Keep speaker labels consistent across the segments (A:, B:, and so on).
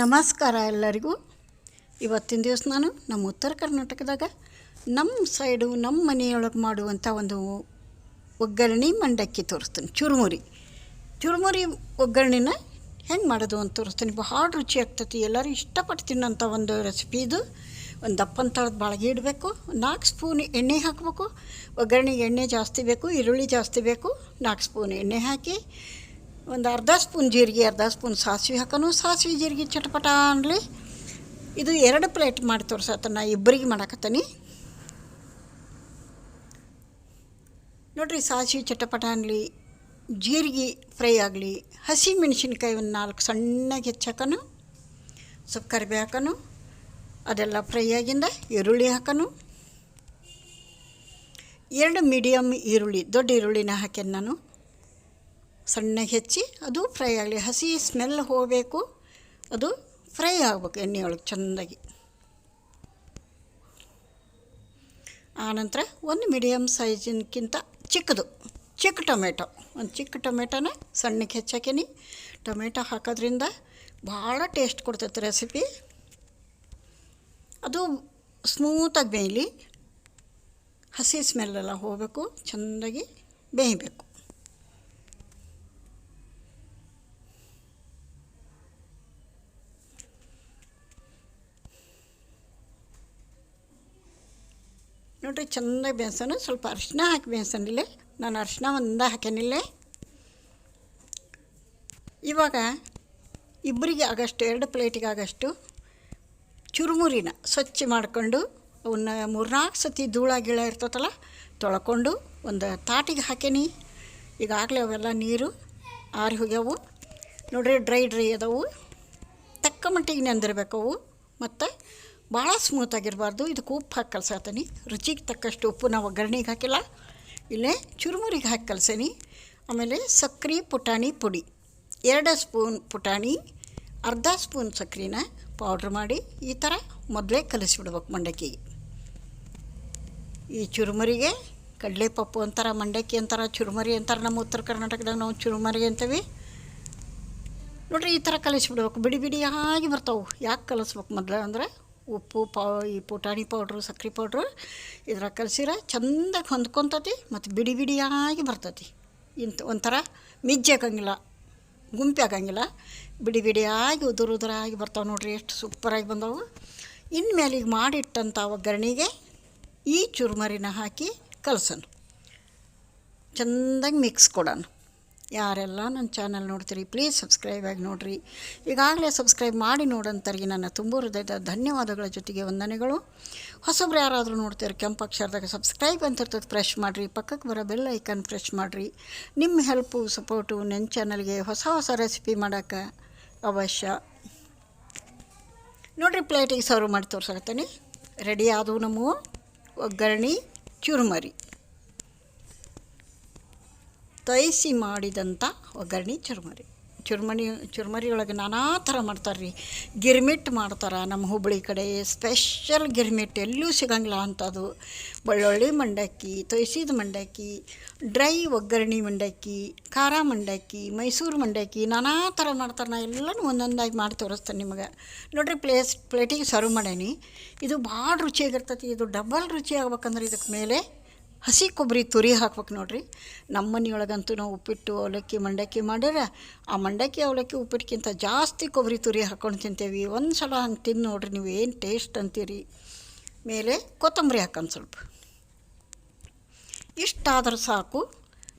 A: ನಮಸ್ಕಾರ ಎಲ್ಲರಿಗೂ. ಇವತ್ತಿನ ದಿವಸ ನಾನು ನಮ್ಮ ಉತ್ತರ ಕರ್ನಾಟಕದಾಗ ನಮ್ಮ ಸೈಡು, ನಮ್ಮ ಮನೆಯೊಳಗೆ ಮಾಡುವಂಥ ಒಂದು ಒಗ್ಗರಣೆ ಮಂಡಕ್ಕಿ ತೋರಿಸ್ತೀನಿ. ಚುರುಮುರಿ. ಚುರುಮುರಿ ಒಗ್ಗರಣೆನ ಹೆಂಗೆ ಮಾಡೋದು ಅಂತ ತೋರಿಸ್ತೀನಿ. ಭಾಳ ರುಚಿ ಆಗ್ತೈತಿ. ಎಲ್ಲರೂ ಇಷ್ಟಪಟ್ಟು ತಿನ್ನೋಂಥ ಒಂದು ರೆಸಿಪಿ ಇದು. ಒಂದು ದಪ್ಪನ ತಳದ ಬಾಳಿಗೆ ಇಡಬೇಕು. ನಾಲ್ಕು ಸ್ಪೂನ್ ಎಣ್ಣೆ ಹಾಕಬೇಕು. ಒಗ್ಗರಣೆಗೆ ಎಣ್ಣೆ ಜಾಸ್ತಿ ಬೇಕು, ಈರುಳ್ಳಿ ಜಾಸ್ತಿ ಬೇಕು. ನಾಲ್ಕು ಸ್ಪೂನ್ ಎಣ್ಣೆ ಹಾಕಿ ಒಂದು ಅರ್ಧ ಸ್ಪೂನ್ ಜೀರಿಗೆ, ಅರ್ಧ ಸ್ಪೂನ್ ಸಾಸಿವೆ ಹಾಕೋನು. ಸಾಸಿವೆ, ಜೀರಿಗೆ, ಚಟಪಟ ಅನ್ಲಿ. ಇದು ಎರಡು ಪ್ಲೇಟ್ ಮಾಡಿ ತೋರ್ಸತ್ತ ನಾ ಇಬ್ಬರಿಗೆ ಮಾಡಾಕತ್ತೀನಿ. ನೋಡ್ರಿ, ಸಾಸಿವೆ, ಚಟಪಟ ಅನ್ಲಿ, ಜೀರಿಗೆ ಫ್ರೈ ಆಗಲಿ ಹಸಿ ಮೆಣಸಿನ್ಕಾಯಿ ಒಂದು ನಾಲ್ಕು ಸಣ್ಣಗೆ ಹೆಚ್ಚಾಕನು ಸ್ವಲ್ಪ ಕರಿಬೇ ಹಾಕೋನು. ಅದೆಲ್ಲ ಫ್ರೈ ಆಗಿಂದ ಈರುಳ್ಳಿ ಹಾಕೋನು. ಎರಡು ಮೀಡಿಯಮ್ ಈರುಳ್ಳಿ, ದೊಡ್ಡ ಈರುಳ್ಳಿನ ಹಾಕ್ಯಾನ ನಾನು. ಸಣ್ಣಗೆ ಹೆಚ್ಚಿ ಅದು ಫ್ರೈ ಆಗಲಿ. ಹಸಿ ಸ್ಮೆಲ್ ಹೋಗಬೇಕು. ಅದು ಫ್ರೈ ಆಗ್ಬೇಕು ಎಣ್ಣೆಯೊಳಗೆ ಚೆಂದಾಗಿ. ಆನಂತರ ಒಂದು ಮೀಡಿಯಮ್ ಸೈಜಿನಕ್ಕಿಂತ ಚಿಕ್ಕದು. ಚಿಕ್ಕ ಟೊಮೆಟೊ. ಒಂದು ಚಿಕ್ಕ ಟೊಮೆಟೊನ ಸಣ್ಣಕ್ಕೆ ಹೆಚ್ಚಾಕೀನಿ. ಟೊಮೆಟೊ ಹಾಕೋದ್ರಿಂದ ಭಾಳ ಟೇಸ್ಟ್ ಕೊಡ್ತೈತೆ ರೆಸಿಪಿ ಅದು ಸ್ಮೂತಾಗಿ ಬೇಯಲಿ. ಹಸಿ ಸ್ಮೆಲ್ಲೆಲ್ಲ ಹೋಗಬೇಕು. ಚೆಂದಾಗಿ ಬೇಯಬೇಕು. ನೋಡಿರಿ, ಚೆನ್ನಾಗಿ ಬೇಯಿಸೋಣ ಸ್ವಲ್ಪ ಅರಿಶಿನ ಹಾಕಿ ಬೇಯಿಸೋಣಿಲ್ಲೇ ನಾನು ಅರಿಶಿನ ಒಂದ ಹಾಕೇನಿಲ್ಲ ಇವಾಗ ಇಬ್ಬರಿಗೆ ಆಗಷ್ಟು, ಎರಡು ಪ್ಲೇಟಿಗೆ ಆಗಷ್ಟು ಚುರುಮುರಿನ ಸ್ವಚ್ಛ ಮಾಡಿಕೊಂಡು, ಅವನ್ನ ಮೂರ್ನಾಲ್ಕು ಸತಿ ಧೂಳ ಗಿಳ ಇರ್ತೈತಲ್ಲ, ತೊಳ್ಕೊಂಡು ಒಂದು ತಾಟಿಗೆ ಹಾಕೇನಿ ಈಗಾಗಲೇ ಅವೆಲ್ಲ ನೀರು ಆರಿ ಹೋಗ್ಯಾವು. ನೋಡ್ರಿ, ಡ್ರೈ ಡ್ರೈ ಅದಾವು. ತಕ್ಕ ಮಟ್ಟಿಗೆ ನೆಂದಿರ್ಬೇಕು ಅವು. ಮತ್ತು ಭಾಳ ಸ್ಮೂತಾಗಿರಬಾರ್ದು ಇದಕ್ಕೆ ಉಪ್ಪು ಹಾಕಿ ಕಲಸಾತೀನಿ ರುಚಿಗೆ ತಕ್ಕಷ್ಟು ಉಪ್ಪು ನಾವು ಒಗ್ಗರಣೆಗೆ ಹಾಕಿಲ್ಲ. ಇಲ್ಲೇ ಚುರುಮುರಿಗೆ ಹಾಕಿ ಕಲ್ಸೀನಿ. ಆಮೇಲೆ ಸಕ್ರೆ ಪುಟಾಣಿ ಪುಡಿ. ಎರಡು ಸ್ಪೂನ್ ಪುಟಾಣಿ, ಅರ್ಧ ಸ್ಪೂನ್ ಸಕ್ರೆನ ಪೌಡ್ರ್ ಮಾಡಿ ಈ ಥರ ಮೊದಲೇ ಕಲಿಸಿಬಿಡ್ಬೇಕು ಮಂಡಕ್ಕಿಗೆ. ಈ ಚುರುಮುರಿಗೆ ಕಡಲೆಪಪ್ಪು ಅಂತಾರೆ, ಮಂಡಕ್ಕಿ ಅಂತಾರೆ, ಚುರುಮರಿ ಅಂತಾರೆ, ನಮ್ಮ ಉತ್ತರ ಕರ್ನಾಟಕದಾಗ ನಾವು ಚುರುಮರಿ ಅಂತೀವಿ. ನೋಡ್ರಿ ಈ ಥರ ಕಲಿಸ್ಬಿಡ್ಬೇಕು. ಬಿಡಿ ಬಿಡಿಯಾಗಿ ಬರ್ತಾವೆ. ಯಾಕೆ ಕಲಿಸ್ಬೇಕು ಮೊದಲು ಅಂದ್ರೆ? ಉಪ್ಪು ಪಾ ಈ ಪುಟಾಣಿ ಪೌಡ್ರು, ಸಕ್ರೆ ಪೌಡ್ರು ಇದ್ರಾಗ ಕಲಸಿರ ಚೆಂದಾಗಿ ಹೊಂದ್ಕೊತತಿ ಮತ್ತು ಬಿಡಿ ಬಿಡಿಯಾಗಿ ಬರ್ತತಿ. ಇಂಥ ಒಂಥರ ಮಿಜ್ಜೆ ಹಾಕಂಗಿಲ್ಲ, ಗುಂಪಿ ಆಗಂಗಿಲ್ಲ ಬಿಡಿ ಬಿಡಿಯಾಗಿ ಉದುರು ಉದುರಾಗಿ ಬರ್ತಾವೆ ನೋಡ್ರಿ ಎಷ್ಟು ಸೂಪರಾಗಿ ಬಂದವು. ಇನ್ಮೇಲೆ ಈಗ ಮಾಡಿಟ್ಟಂಥ ಒಗ್ಗರಣೆಗೆ ಈ ಚುರುಮರಿನ ಹಾಕಿ ಕಲ್ಸೋಣ ಚೆಂದಾಗಿ ಮಿಕ್ಸ್ ಕೊಡೋಣ ಯಾರೆಲ್ಲ ನನ್ನ ಚಾನಲ್ ನೋಡ್ತೀರಿ ಪ್ಲೀಸ್ ಸಬ್ಸ್ಕ್ರೈಬ್ ಆಗಿ ನೋಡಿರಿ. ಈಗಾಗಲೇ ಸಬ್ಸ್ಕ್ರೈಬ್ ಮಾಡಿ ನೋಡೋಂಥವ್ರಿಗೆ ನನ್ನ ತುಂಬ ಹೃದಯದ ಧನ್ಯವಾದಗಳ ಜೊತೆಗೆ ವಂದನೆಗಳು. ಹೊಸಬ್ರು ಯಾರಾದರೂ ನೋಡ್ತೀರಿ ಕೆಂಪು ಅಕ್ಷರದಾಗ ಸಬ್ಸ್ಕ್ರೈಬ್ ಅಂತ ಇರ್ತದೆ ಪ್ರೆಶ್ ಮಾಡಿರಿ. ಪಕ್ಕಕ್ಕೆ ಬರೋ ಬೆಲ್ ಐಕನ್ ಪ್ರೆಶ್ ಮಾಡಿರಿ. ನಿಮ್ಮ ಹೆಲ್ಪು ಸಪೋರ್ಟು ನನ್ನ ಚಾನಲ್ಗೆ ಹೊಸ ಹೊಸ ರೆಸಿಪಿ ಮಾಡೋಕ್ಕೆ ಅವಶ್ಯ. ನೋಡಿರಿ ಪ್ಲೇಟಿಗೆ ಸರ್ವ್ ಮಾಡಿ ತೋರ್ಸಕತ್ತೀನಿ. ರೆಡಿ ಆದವು ನಮ್ಮ ಒಗ್ಗರಣೆ ಚುರುಮರಿ. ತಯಿಸಿ ಮಾಡಿದಂಥ ಒಗ್ಗರಣೆ ಚುರುಮರಿ. ಚುರುಮರಿ ಚುರುಮರಿ ಒಳಗೆ ನಾನಾ ಥರ ಮಾಡ್ತಾರೆ ರೀ. ಗಿರ್ಮಿಟ್ ಮಾಡ್ತಾರೆ ನಮ್ಮ ಹುಬ್ಬಳ್ಳಿ ಕಡೆ ಸ್ಪೆಷಲ್ ಗಿರ್ಮಿಟ್ ಎಲ್ಲೂ ಸಿಗಂಗಿಲ್ಲ ಅಂಥದ್ದು. ಬೆಳ್ಳುಳ್ಳಿ ಮಂಡಕ್ಕಿ, ತೊಯ್ಸಿದ ಮಂಡಕ್ಕಿ, ಡ್ರೈ ಒಗ್ಗರಣೆ ಮಂಡಕ್ಕಿ, ಖಾರ ಮಂಡಕ್ಕಿ, ಮೈಸೂರು ಮಂಡಕ್ಕಿ, ನಾನಾ ಥರ ಮಾಡ್ತಾರೆ. ನಾ ಎಲ್ಲನೂ ಒಂದೊಂದಾಗಿ ಮಾಡಿ ತೋರಿಸ್ತೇನೆ ನಿಮಗೆ. ನೋಡಿರಿ ಪ್ಲೇಸ್ ಪ್ಲೇಟಿಗೆ ಸರ್ವ್ ಮಾಡೇನಿ. ಇದು ಭಾಳ ರುಚಿಯಾಗಿರ್ತೈತಿ. ಇದು ಡಬಲ್ ರುಚಿ ಆಗ್ಬೇಕಂದ್ರೆ ಇದಕ್ಕೆ ಮೇಲೆ ಹಸಿ ಕೊಬ್ಬರಿ ತುರಿ ಹಾಕ್ಬೇಕು ನೋಡ್ರಿ. ನಮ್ಮ ಮನೆಯೊಳಗಂತೂ ನಾವು ಉಪ್ಪಿಟ್ಟು, ಅವಲಕ್ಕಿ, ಮಂಡಕ್ಕಿ ಮಾಡ್ಯಾರ. ಆ ಮಂಡಕ್ಕಿ, ಅವಲಕ್ಕಿ ಉಪ್ಪಿಟ್ಟಕ್ಕಿಂತ ಜಾಸ್ತಿ ಕೊಬ್ಬರಿ ತುರಿ ಹಾಕ್ಕೊಂಡು ತಿಂತೇವೆ. ಒಂದು ಸಲ ಹಂಗೆ ತಿಂದು ನೋಡ್ರಿ, ನೀವು ಏನು ಟೇಸ್ಟ್ ಅಂತೀರಿ. ಮೇಲೆ ಕೊತ್ತಂಬರಿ ಹಾಕೊಂಡು ಸ್ವಲ್ಪ. ಇಷ್ಟಾದ್ರೆ ಸಾಕು.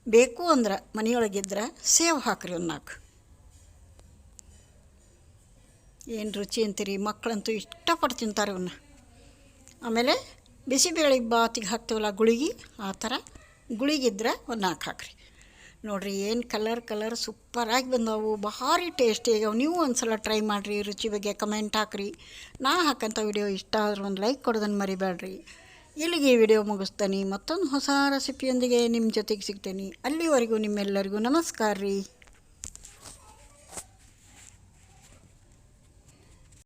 A: ಬೇಕು ಅಂದ್ರೆ ಮನೆಯೊಳಗಿದ್ರೆ ಸೇವ್ ಹಾಕ್ರಿ ಒಂದು ನಾಲ್ಕು ಏನು ರುಚಿ ಅಂತೀರಿ? ಮಕ್ಕಳಂತೂ ಇಷ್ಟಪಟ್ಟು ತಿಂತಾರೆ ಇವನ್ನ ಆಮೇಲೆ ಬಿಸಿಬೇಳೆ ಬಾತಿಗೆ ಹಾಕ್ತೇವಲ್ಲ ಗುಳಿಗೆ, ಆ ಥರ ಗುಳಿಗಿದ್ರೆ ಒಂದು ನಾಲ್ಕು ಹಾಕ್ರಿ. ನೋಡಿರಿ ಏನು ಕಲರ್ ಕಲರ್ ಸೂಪರಾಗಿ ಬಂದವು, ಭಾರಿ ಟೇಸ್ಟಿ ಆಗ್ಯಾವ. ನೀವು ಒಂದು ಸಲ ಟ್ರೈ ಮಾಡಿರಿ, ರುಚಿ ಬಗ್ಗೆ ಕಮೆಂಟ್ ಹಾಕ್ರಿ. ನಾ ಹಾಕಂಥ ವಿಡಿಯೋ ಇಷ್ಟ ಆದ್ರೆ ಒಂದು ಲೈಕ್ ಕೊಡೋದನ್ನು ಮರಿಬೇಡ್ರಿ ಇಲ್ಲಿಗೆ ಈ ವಿಡಿಯೋ ಮುಗಿಸ್ತೇನೆ. ಮತ್ತೊಂದು ಹೊಸ ರೆಸಿಪಿಯೊಂದಿಗೆ ನಿಮ್ಮ ಜೊತೆಗೆ ಸಿಗ್ತೇನೆ. ಅಲ್ಲಿವರೆಗೂ ನಿಮ್ಮೆಲ್ಲರಿಗೂ ನಮಸ್ಕಾರ ರೀ.